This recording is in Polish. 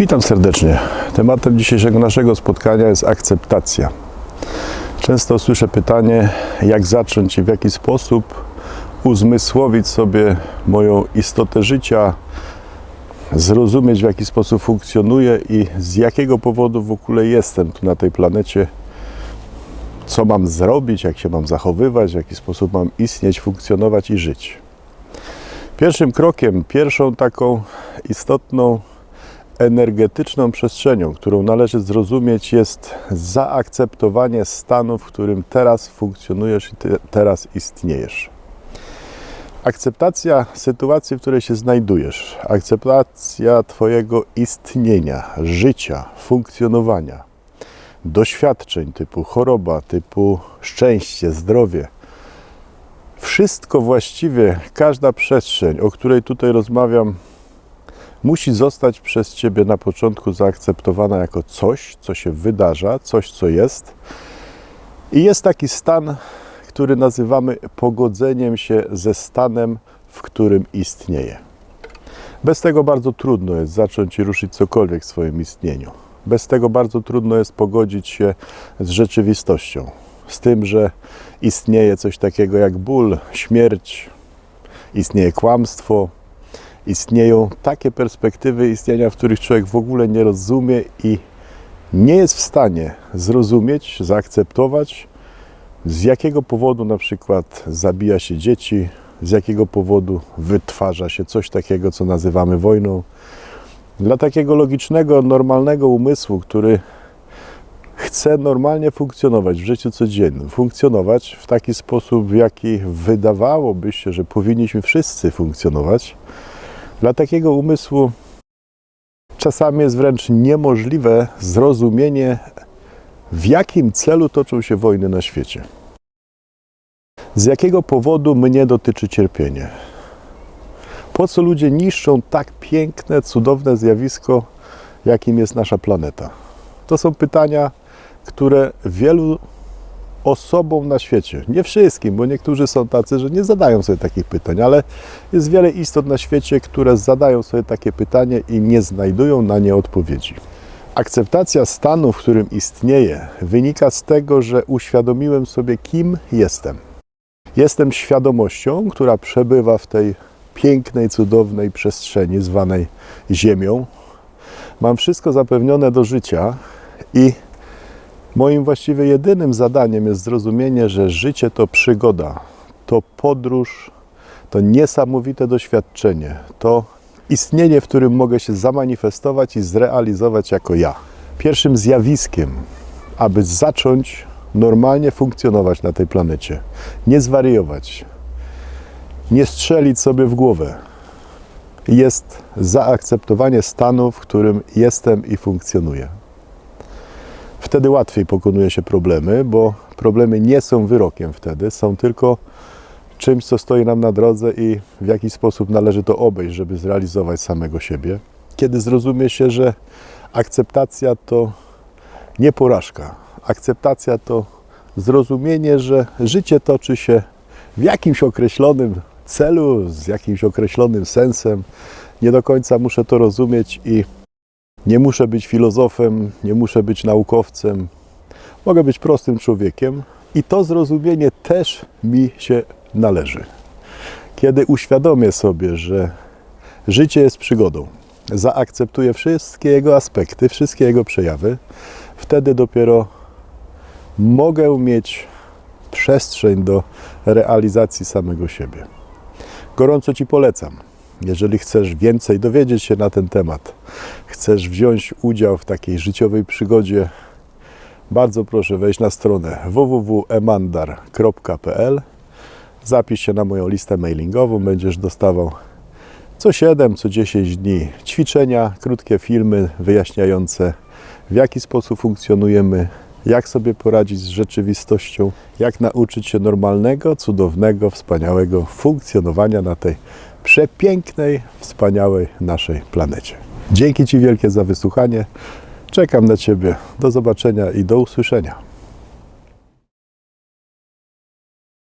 Witam serdecznie. Tematem dzisiejszego naszego spotkania jest akceptacja. Często słyszę pytanie, jak zacząć i w jaki sposób uzmysłowić sobie moją istotę życia, zrozumieć w jaki sposób funkcjonuję i z jakiego powodu w ogóle jestem tu na tej planecie, co mam zrobić, jak się mam zachowywać, w jaki sposób mam istnieć, funkcjonować i żyć. Pierwszym krokiem, pierwszą taką istotną energetyczną przestrzenią, którą należy zrozumieć, jest zaakceptowanie stanu, w którym teraz funkcjonujesz i teraz istniejesz. Akceptacja sytuacji, w której się znajdujesz, akceptacja Twojego istnienia, życia, funkcjonowania, doświadczeń typu choroba, typu szczęście, zdrowie. Wszystko właściwie, każda przestrzeń, o której tutaj rozmawiam, musi zostać przez Ciebie na początku zaakceptowana jako coś, co się wydarza, coś, co jest. I jest taki stan, który nazywamy pogodzeniem się ze stanem, w którym istnieje. Bez tego bardzo trudno jest zacząć i ruszyć cokolwiek w swoim istnieniu. Bez tego bardzo trudno jest pogodzić się z rzeczywistością, z tym, że istnieje coś takiego jak ból, śmierć, istnieje kłamstwo, istnieją takie perspektywy istnienia, w których człowiek w ogóle nie rozumie i nie jest w stanie zrozumieć, zaakceptować, z jakiego powodu na przykład zabija się dzieci, z jakiego powodu wytwarza się coś takiego, co nazywamy wojną. Dla takiego logicznego, normalnego umysłu, który chce normalnie funkcjonować w życiu codziennym, funkcjonować w taki sposób, w jaki wydawałoby się, że powinniśmy wszyscy funkcjonować, dla takiego umysłu czasami jest wręcz niemożliwe zrozumienie, w jakim celu toczą się wojny na świecie. Z jakiego powodu mnie dotyczy cierpienie? Po co ludzie niszczą tak piękne, cudowne zjawisko, jakim jest nasza planeta? To są pytania, które wielu osobom na świecie, nie wszystkim, bo niektórzy są tacy, że nie zadają sobie takich pytań, ale jest wiele istot na świecie, które zadają sobie takie pytanie i nie znajdują na nie odpowiedzi. Akceptacja stanu, w którym istnieje, wynika z tego, że uświadomiłem sobie, kim jestem. Jestem świadomością, która przebywa w tej pięknej, cudownej przestrzeni zwanej Ziemią. Mam wszystko zapewnione do życia i Moim właściwie jedynym zadaniem jest zrozumienie, że życie to przygoda, to podróż, to niesamowite doświadczenie, to istnienie, w którym mogę się zamanifestować i zrealizować jako ja. Pierwszym zjawiskiem, aby zacząć normalnie funkcjonować na tej planecie, nie zwariować, nie strzelić sobie w głowę, jest zaakceptowanie stanu, w którym jestem i funkcjonuję. Wtedy łatwiej pokonuje się problemy, bo problemy nie są wyrokiem wtedy, są tylko czymś, co stoi nam na drodze i w jaki sposób należy to obejść, żeby zrealizować samego siebie. Kiedy zrozumie się, że akceptacja to nie porażka, akceptacja to zrozumienie, że życie toczy się w jakimś określonym celu, z jakimś określonym sensem. Nie do końca muszę to rozumieć i nie muszę być filozofem, nie muszę być naukowcem. Mogę być prostym człowiekiem i to zrozumienie też mi się należy. Kiedy uświadomię sobie, że życie jest przygodą, zaakceptuję wszystkie jego aspekty, wszystkie jego przejawy, wtedy dopiero mogę mieć przestrzeń do realizacji samego siebie. Gorąco Ci polecam jeżeli chcesz więcej dowiedzieć się na ten temat, chcesz wziąć udział w takiej życiowej przygodzie, bardzo proszę wejść na stronę www.emandar.pl. Zapisz się na moją listę mailingową, będziesz dostawał co 7, co 10 dni ćwiczenia, krótkie filmy wyjaśniające, w jaki sposób funkcjonujemy, jak sobie poradzić z rzeczywistością, jak nauczyć się normalnego, cudownego, wspaniałego funkcjonowania na tej przepięknej, wspaniałej naszej planecie. Dzięki Ci wielkie za wysłuchanie. Czekam na Ciebie. Do zobaczenia i do usłyszenia.